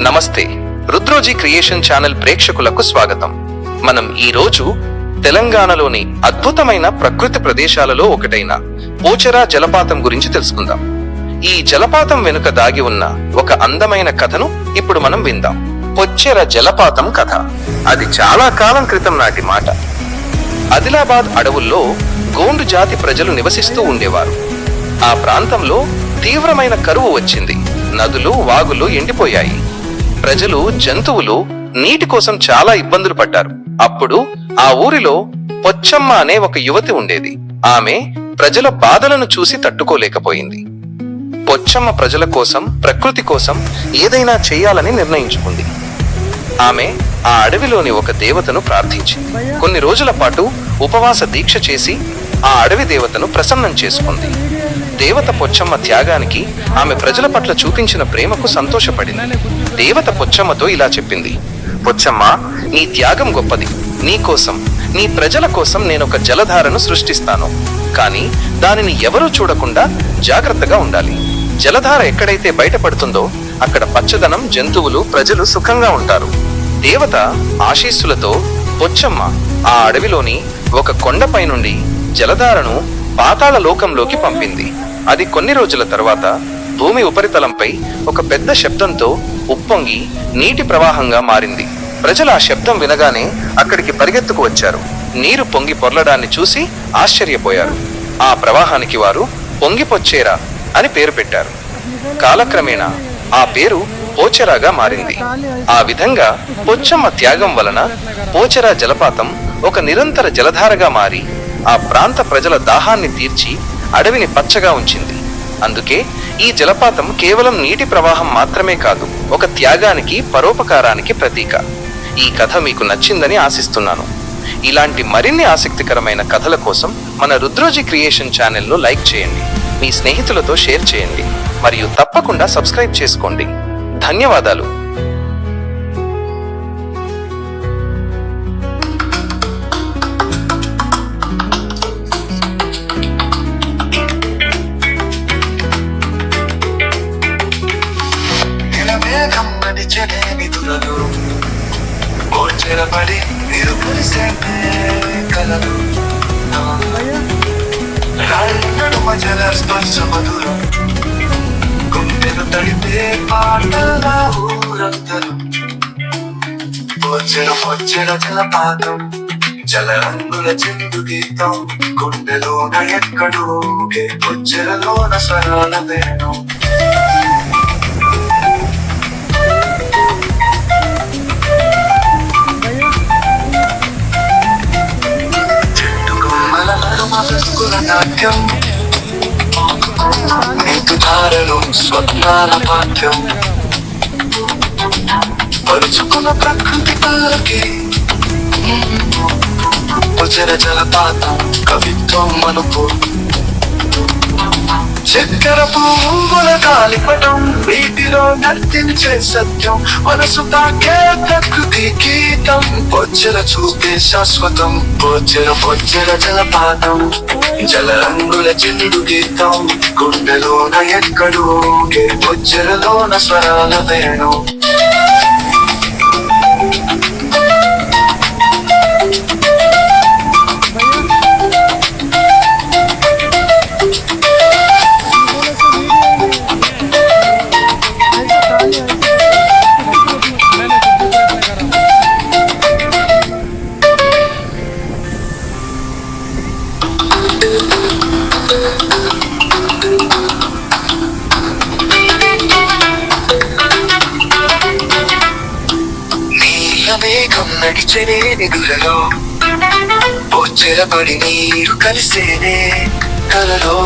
నమస్తే. రుద్రోజీ creation channel ప్రేక్షకులకు స్వాగతం. మనం ఈ రోజు తెలంగాణలోని అద్భుతమైన ప్రకృతి ప్రదేశాలలో ఒకటైన పోచరా జలపాతం గురించి తెలుసుకుందాం. ఈ జలపాతం వెనుక దాగి ఉన్న ఒక అందమైన కథను ఇప్పుడు మనం విందాం. పొచ్చెర జలపాతం కథ. అది చాలా కాలం క్రితం నాటి మాట. ఆదిలాబాద్ అడవుల్లో గోండు జాతి ప్రజలు నివసిస్తూ ఉండేవారు. ఆ ప్రాంతంలో తీవ్రమైన కరువు వచ్చింది. నదులు వాగులు ఎండిపోయాయి. ప్రజలు జంతువులు నీటి కోసం చాలా ఇబ్బందులు పడ్డారు. అప్పుడు ఆ ఊరిలో పొచ్చమ్మ అనే ఒక యువతి ఉండేది. ఆమె ప్రజల బాధలను చూసి తట్టుకోలేకపోయింది. పొచ్చమ్మ ప్రజల కోసం ప్రకృతి కోసం ఏదైనా చేయాలని నిర్ణయించుకుంది. ఆమె ఆ అడవిలోని ఒక దేవతను ప్రార్థించింది. కొన్ని రోజుల పాటు ఉపవాస దీక్ష చేసి ఆ అడవి దేవతను ప్రసన్నం చేసుకుంది. దేవత పొచ్చమ్మ త్యాగానికి ఆమె ప్రజల పట్ల చూపించిన ప్రేమకు సంతోషపడింది. దేవత పొచ్చమ్మతో ఇలా చెప్పింది. పొచ్చమ్మ నీ త్యాగం గొప్పది. నీ కోసం నీ ప్రజల కోసం నేను ఒక జలధారను సృష్టిస్తాను. కానీ దానిని ఎవరూ చూడకుండా జాగ్రత్తగా ఉండాలి. జలధార ఎక్కడైతే బయటపడుతుందో అక్కడ పచ్చదనం జంతువులు ప్రజలు సుఖంగా ఉంటారు. దేవత ఆశీస్సులతో పొచ్చమ్మ ఆ అడవిలోని ఒక కొండపై నుండి జలధారను పాతాళ లోకంలోకి పంపింది. అది కొన్ని రోజుల తర్వాత భూమి ఉపరితలంపై ఒక పెద్ద శబ్దంతో ఉప్పొంగి నీటి ప్రవాహంగా మారింది. ప్రజలు ఆ శబ్దం వినగానే అక్కడికి పరిగెత్తుకు వచ్చారు. నీరు పొంగి పొర్లడాన్ని చూసి ఆశ్చర్యపోయారు. ఆ ప్రవాహానికి వారు పొంగిపొచ్చేరా అని పేరు పెట్టారు. కాలక్రమేణా ఆ పేరు పోచెరాగా మారింది. ఆ విధంగా పొచ్చమ్మ త్యాగం వలన పోచెరా జలపాతం ఒక నిరంతర జలధారగా మారి ఆ ప్రాంత ప్రజల దాహాన్ని తీర్చి అడవిని పచ్చగా ఉంచింది. అందుకే ఈ జలపాతం కేవలం నీటి ప్రవాహం మాత్రమే కాదు ఒక త్యాగానికి పరోపకారానికి ప్రతీక. ఈ కథ మీకు నచ్చిందని ఆశిస్తున్నాను. ఇలాంటి మరిన్ని ఆసక్తికరమైన కథల కోసం మన రుద్రోజీ క్రియేషన్ ఛానల్ను లైక్ చేయండి. మీ స్నేహితులతో షేర్ చేయండి. మరియు తప్పకుండా సబ్స్క్రైబ్ చేసుకోండి. ధన్యవాదాలు. నిలమేఘం నడిచనే నిధులలో ఓచెరపడి నీరు కలలు రాళ్ళను మజల స్పర్శ మధురం. గుండెను తడిపే పాటల ఊరంతలు వచ్చెర వచ్చెర జలపాతం జలరంగుల చెందు గీతం. గుండెలోన ఎక్కడో వచ్చెరలోన స్వరాల వేణు. నాట్యం. నీటి ధారలు స్వప్నాల పాఠ్యం. పరుచుకున్న ప్రకృతి తారకి ఉజర జలపాతం కవిత్వం మనుపు చక్కెర పువ్వుల తాలిపటం వీటిలో నర్తించే సత్యం. మనసు తాకే ప్రకృతి గీతం. బొచ్చర చూపే శాశ్వతం బొచ్చర బొచ్చర జలపాతం. జల రంగుల గీతం. గుండెలోన ఎక్కడో బొచ్చరలోన స్వరాల వేణు. మేఘం నడిచనే నిగులలో పొచ్చెరపడి నీరు కలిసేనే కలలో.